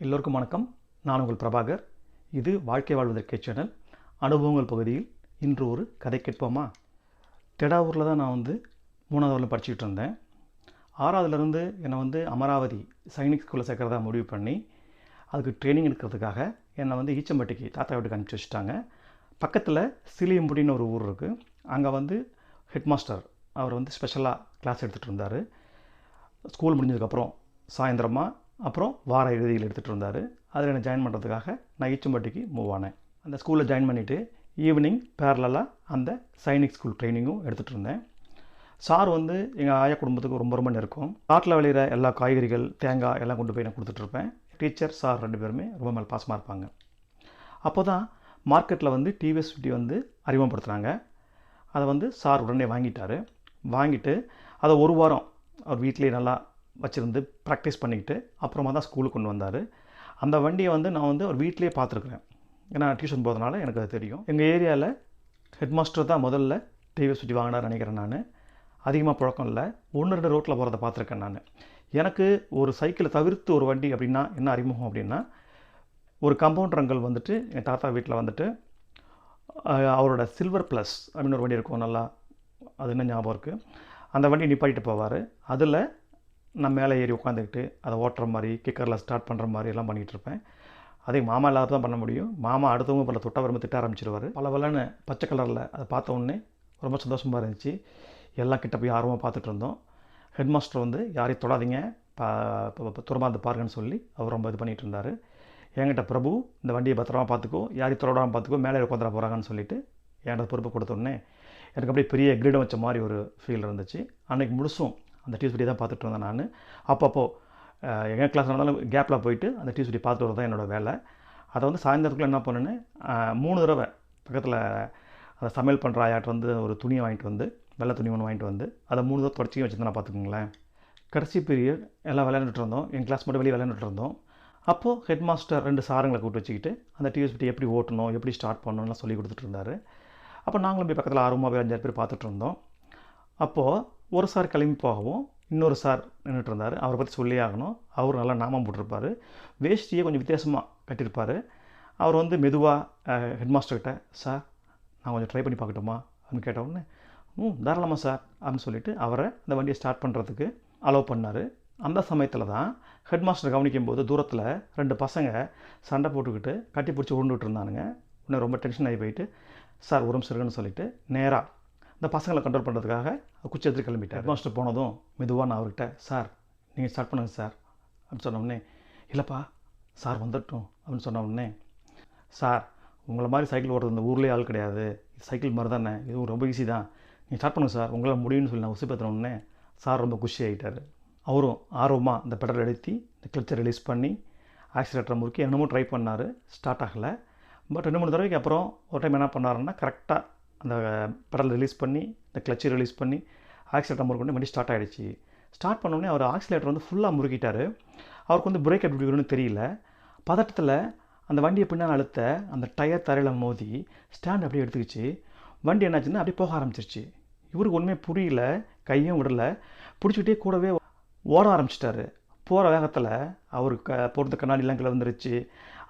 எல்லோருக்கும் வணக்கம். நான் உங்கள் பிரபாகர். இது வாழ்க்கை வாழ்வதற்கே சேனல். அனுபவங்கள் பகுதியில் இன்று ஒரு கதை கேட்போமா? டெடாவூரில் தான் நான் வந்து மூணாவது வரலும் படிச்சுக்கிட்டு இருந்தேன். ஆறாவதுலேருந்து என்னை வந்து அமராவதி சைனிக் ஸ்கூலில் சேர்க்குறதா முடிவு பண்ணி அதுக்கு ட்ரைனிங் எடுக்கிறதுக்காக என்னை வந்து ஈச்சம்பட்டிக்கு தாத்தா வீட்டுக்கு அனுப்பிச்சி வச்சுட்டாங்க. பக்கத்தில் சிலியம்புடின்னு ஒரு ஊர் இருக்குது அங்கே வந்து ஹெட் மாஸ்டர் அவர் வந்து ஸ்பெஷலாக கிளாஸ் எடுத்துகிட்டு இருந்தார். ஸ்கூல் முடிஞ்சதுக்கப்புறம் சாயந்தரமாக அப்புறம் வார இறுதியில் எடுத்துகிட்டு இருந்தார் அதில் என்னை ஜாயின் பண்ணுறதுக்காக நான் ஈச்சம்பட்டிக்கு மூவ் ஆனேன். அந்த ஸ்கூலில் ஜாயின் பண்ணிவிட்டு ஈவினிங் பேரலாக அந்த சைனிக் ஸ்கூல் ட்ரைனிங்கும் எடுத்துகிட்டு இருந்தேன். சார் வந்து எங்கள் ஆயா குடும்பத்துக்கு ரொம்ப ரொம்ப நெருக்கம். காட்டில் விளையிற எல்லா காய்கறிகள் தேங்காய் எல்லாம் கொண்டு போய் நான் கொடுத்துட்ருப்பேன் டீச்சர் சார் ரெண்டு பேருமே ரொம்ப மேலே பாசமாக இருப்பாங்க. அப்போ தான் மார்க்கெட்டில் வந்து டிவிஎஸ் ஃபிஃப்டி வந்து அறிமுகப்படுத்துனாங்க. அதை வந்து சார் உடனே வாங்கிட்டார். வாங்கிட்டு அதை ஒரு வாரம் அவர் வீட்டிலேயே நல்லா வச்சுருந்து ப்ராக்டிஸ் பண்ணிக்கிட்டு அப்புறமா தான் ஸ்கூலுக்கு கொண்டு வந்தார். அந்த வண்டியை வந்து நான் வந்து அவர் வீட்டிலேயே பார்த்துருக்குறேன். ஏன்னா டியூஷன் போகிறதுனால எனக்கு அது தெரியும். எங்கள் ஏரியாவில் ஹெட் மாஸ்டர் தான் முதல்ல டிவிஎஸ் சுற்றி வாங்கினார் நினைக்கிறேன் நான். அதிகமாக புழக்கம் இல்லை. ஒன்று ரெண்டு ரோட்டில் போகிறத பார்த்துருக்கேன் நான். எனக்கு ஒரு சைக்கிளை தவிர்த்து ஒரு வண்டி அப்படின்னா என்ன அறிமுகம் அப்படின்னா ஒரு கம்பவுண்டர் அங்கிள் வந்துட்டு என் தாத்தா வீட்டில் வந்துட்டு அவரோட சில்வர் ப்ளஸ் அப்படின்னு ஒரு வண்டி இருக்கும் நல்லா அது என்ன ஞாபகம் இருக்குது அந்த வண்டி நிப்பாட்டிட்டு போவார். அதில் நான் மேலே ஏறி உட்காந்துக்கிட்டு அதை ஓட்டுற மாதிரி கிக்கரில் ஸ்டார்ட் பண்ணுற மாதிரி எல்லாம் பண்ணிகிட்டு இருப்பேன். அதே மாமா இல்லாத தான் பண்ண முடியும். மாமா அடுத்தவங்க பல தொட்ட வரும்போது திட்ட ஆரம்பிச்சிருவார். பல பலன்னு பச்சை கலரில் அதை பார்த்த உடனே ரொம்ப சந்தோஷமாக இருந்துச்சு. எல்லாம் கிட்ட போய் ஆர்வமாக பார்த்துட்டு இருந்தோம். ஹெட் மாஸ்டர் வந்து யாரையும் தொடாதீங்க. பா துறமாந்து பாருங்கன்னு சொல்லி அவர் ரொம்ப இது பண்ணிகிட்டு இருந்தார். என்கிட்ட பிரபு இந்த வண்டியை பத்திரமா பார்த்துக்கோ. யாரையும் தொடாமல் பார்த்துக்கோ. மேலே உட்காந்துட போகிறாங்கன்னு சொல்லிட்டு என்கிட்ட பொறுப்பு கொடுத்தோடனே எனக்கு அப்படியே பெரிய கிரீடம் வச்ச மாதிரி ஒரு ஃபீல் இருந்துச்சு. அன்றைக்கி முழுசும் அந்த டியூஸ்டே தான் பார்த்துட்டு இருந்தேன் நான். அப்பப்போ எங்கள் கிளாஸ் நடந்தாலும் கேப்பில் போயிட்டு அந்த டியூஸ்டே பார்த்துட்டு வரது தான் என்னோடய வேலை. அதை வந்து சாயந்தரத்துக்குள்ள என்ன பண்ணுன்னு மூணு தடவை பக்கத்தில் அதை சமையல் பண்ணுற ஆயாட்டை வந்து ஒரு துணியை வாங்கிட்டு வந்து வெள்ளை துணி ஒன்று வாங்கிட்டு வந்து அதை மூணு தடவை தொடச்சி வச்சுருந்தேன் பார்த்துக்கோங்களேன். கடைசி பீரியட் எல்லாம் விளையாண்டுட்டு இருந்தோம். என் கிளாஸ் மட்டும் வெளியே விளையாண்டுட்டு இருந்தோம். அப்போது ஹெட் மாஸ்டர் ரெண்டு சாருங்களை கூப்பிட்டு வச்சுக்கிட்டு அந்த டிவிஎஸ்பிடி எப்படி ஓட்டணும் எப்படி ஸ்டார்ட் பண்ணணும்லாம் சொல்லி கொடுத்துட்டு இருந்தார். அப்போ நாங்களும் போய் பக்கத்தில் ஆர்வமாக போய் அஞ்சாறு பேர் பார்த்துட்டு இருந்தோம். அப்போது ஒரு சார் கிளம்பி போகவும் இன்னொரு சார் நின்றுட்டு இருந்தார். அவரை பற்றி சொல்லி ஆகணும். அவர் நல்லா நாமம் போட்டிருப்பார். வேஷ்டியை கொஞ்சம் வித்தியாசமாக கட்டியிருப்பார். அவர் வந்து மெதுவாக ஹெட்மாஸ்டர்கிட்ட சார் நான் கொஞ்சம் ட்ரை பண்ணி பார்க்கட்டுமா? அப்படின்னு கேட்ட உடனே ம் தாராளமாக சார் அப்படின்னு சொல்லிவிட்டு அவரை அந்த வண்டியை ஸ்டார்ட் பண்ணுறதுக்கு அலோவ் பண்ணார். அந்த சமயத்தில் தான் ஹெட்மாஸ்டர் கவனிக்கும் போது தூரத்தில் ரெண்டு பசங்க சண்டை போட்டுக்கிட்டு கட்டி பிடிச்சி உருண்டுட்டு இருந்தானுங்க. உடனே ரொம்ப டென்ஷன் ஆகி போயிட்டு சார் ஒரு சிறுகன்னு சொல்லிவிட்டு நேராக இந்த பசங்களை கண்ட்ரோல் பண்ணுறதுக்காக குச்சி எடுத்து கிளம்பிட்டார். ஹெட் மாஸ்டர் போனதும் மெதுவாக நான் அவர்கிட்ட சார் நீங்கள் ஸ்டார்ட் பண்ணுங்க சார். அப்படின்னு சொன்ன உடனே இல்லைப்பா சார் வந்துட்டோம். அப்படின்னு சொன்ன உடனே சார் உங்களை மாதிரி சைக்கிள் ஓட்டுறது இந்த ஊர்லேயே ஆள் கிடையாது. சைக்கிள் மாதிரி தானே. இது ரொம்ப ஈஸி தான். நீங்கள் ஸ்டார்ட் பண்ணுங்க சார். உங்களால் முடியும்னு சொல்லி நான் உசுப்பேற்றின உடனே சார் ரொம்ப குஷி ஆகிட்டார் அவரும் ஆர்வமாக இந்த பெடல் எடுத்து இந்த கிளச்சை ரிலீஸ் பண்ணி ஆக்சிலேட்டரை முறுக்கி என்னமோ ட்ரை பண்ணார். ஸ்டார்ட் ஆகலை. பட் ரெண்டு மூணு தடவைக்கு அப்புறம் ஒரு டைம் என்ன பண்ணாருன்னா கரெக்டாக அந்த பெடல் ரிலீஸ் பண்ணி இந்த கிளச்சை ரிலீஸ் பண்ணி ஆக்சிலேட்டர் முறுக்கொண்டு வண்டி ஸ்டார்ட் ஆகிடுச்சு ஸ்டார்ட் பண்ணோடனே அவர் ஆக்சிலேட்டர் வந்து ஃபுல்லாக முறுக்கிட்டார். அவருக்கு வந்து பிரேக் எப்படி விடணும்னு தெரியல. பதட்டத்தில் அந்த வண்டியை பின்னால் அழுத்த அந்த டயர் தரையில் மோதி ஸ்டாண்ட் அப்படியே எடுத்துக்கிச்சு. வண்டி என்னாச்சுன்னா அப்படியே போக ஆரம்பிச்சிருச்சு. இவருக்கு ஒன்றுமே புரியல கையும் விடல. பிடிச்சிக்கிட்டே கூடவே ஓட ஆரம்பிச்சிட்டாரு. போகிற வேகத்தில் அவருக்கு க போடுற கண்ணாடிலாம் கீழே வந்துருச்சு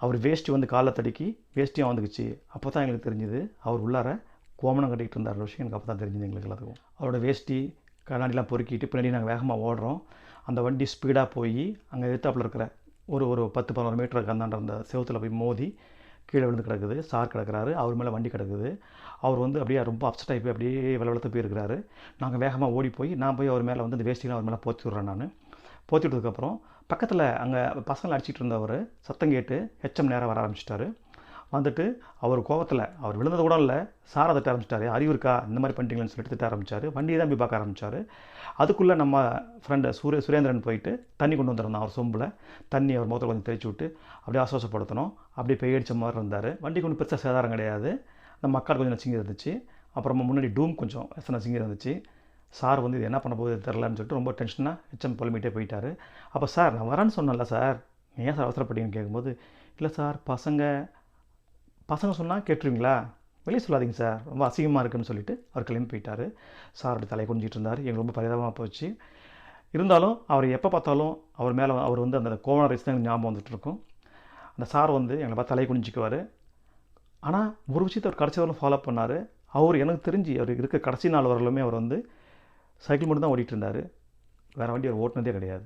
அவர் வேஷ்டி வந்து காலை தடுக்கி வேஷ்டியும் வந்துக்குச்சு அப்போ தான் எங்களுக்கு தெரிஞ்சுது அவர் உள்ளார கோமணம் கட்டிகிட்டு இருந்தார் விஷயம் எனக்கு அப்போ தான் தெரிஞ்சுது எங்களுக்கு எல்லாத்துக்கும். அவரோட வேஷ்டி கண்ணாடிலாம் பொறுக்கிட்டு பின்னாடி நாங்கள் வேகமாக ஓடுறோம். அந்த வண்டி ஸ்பீடாக போய் அங்கே எதிர்த்தாப்பில் இருக்கிற ஒரு ஒரு பத்து பதினோரு மீட்டர் கந்தாண்ட அந்த செவத்தில் போய் மோதி கீழே விழுந்து கிடக்குது. சார் கிடக்குறாரு அவர் மேலே வண்டி கிடக்குது. அவர் வந்து அப்படியே ரொம்ப அப்செட் ஆகி போய் அப்படியே வெளவெளத்து போயிருக்கிறாரு. நாங்கள் வேகமாக ஓடி போய் நான் போய் அவர் மேலே வந்து இந்த வேஷ்டிலாம் அவர் மேலே போத்தி விட்றேன் நான். போத்தி விட்டதுக்கப்புறம் பக்கத்தில் அங்கே பசங்களை அடிச்சிட்டு இருந்தவர் சத்தம் கேட்டு ஹெச்எம் நேராக வர ஆரம்பிச்சிட்டாரு. வந்துட்டு அவர் கோவத்தில் அவர் விழுந்தது கூட இல்லை சாரை தட்ட ஆரம்பிச்சிட்டாரு. அறிவு இருக்கா? இந்த மாதிரி பண்ணிட்டீங்களேன்னு சொல்லிட்டு திட்ட ஆரம்பிச்சார். வண்டியை தான் போய் பார்க்க ஆரம்பிச்சார். அதுக்குள்ளே நம்ம ஃப்ரெண்டு சூரிய சுரேந்திரன் போயிட்டு தண்ணி கொண்டு வந்திருந்தோம் அவர் சொம்பில். தண்ணி அவர் முகத்தில் கொஞ்சம் தெளிச்சு விட்டு அப்படியே ஆசுவாசப்படுத்தணும் அப்படியே பெய் அடித்த மாதிரி இருந்தார். வண்டிக்கு ஒன்றும் பெருசாக சேதாரம் கிடையாது. அந்த மக்கள் கொஞ்சம் நச்சுங்கி இருந்துச்சு. அப்புறமா முன்னாடி டூம் கொஞ்சம் நசிங்கி இருந்துச்சு. சார் வந்து இது என்ன பண்ண போகுது தெரிலன்னு சொல்லிட்டு ரொம்ப டென்ஷனாக ஹெச்எம் புலம்பிகிட்டே போயிட்டார். அப்போ சார் நான் வரேன்னு சொன்னேன்ல சார். ஏன் சார் அவசரப்பட்டீங்கன்னு கேட்கும்போது இல்லை சார் பசங்க பசங்க சொன்னால் கேட்டுருவீங்களா? வெளியே சொல்லாதீங்க சார். ரொம்ப அசிங்கமாக இருக்குன்னு சொல்லிட்டு அவர் கிளம்பி போயிட்டார். சார் அப்படி தலையை குனிஞ்சிட்டு இருந்தார். எங்களுக்கு ரொம்ப பரிதாபமாக போச்சு. இருந்தாலும் அவர் எப்போ பார்த்தாலும் அவர் மேலே அவர் வந்து அந்த கோவண ரைஸ் தான் ஞாபகம் வந்துட்டு இருக்கும். அந்த சார் வந்து எங்களை பார்த்து தலையை குனிஞ்சிக்குவார். ஆனால் ஒரு விஷயத்தை அவர் கடைசி வரலும் ஃபாலோ பண்ணார். அவர் எனக்கு தெரிஞ்சு அவர் இருக்க கடைசி நாள் வரலுமே அவர் வந்து சைக்கிள் மட்டும் தான் ஓடிட்டு இருந்தார். வேறு வண்டி அவர் ஓட்டினதே கிடையாது.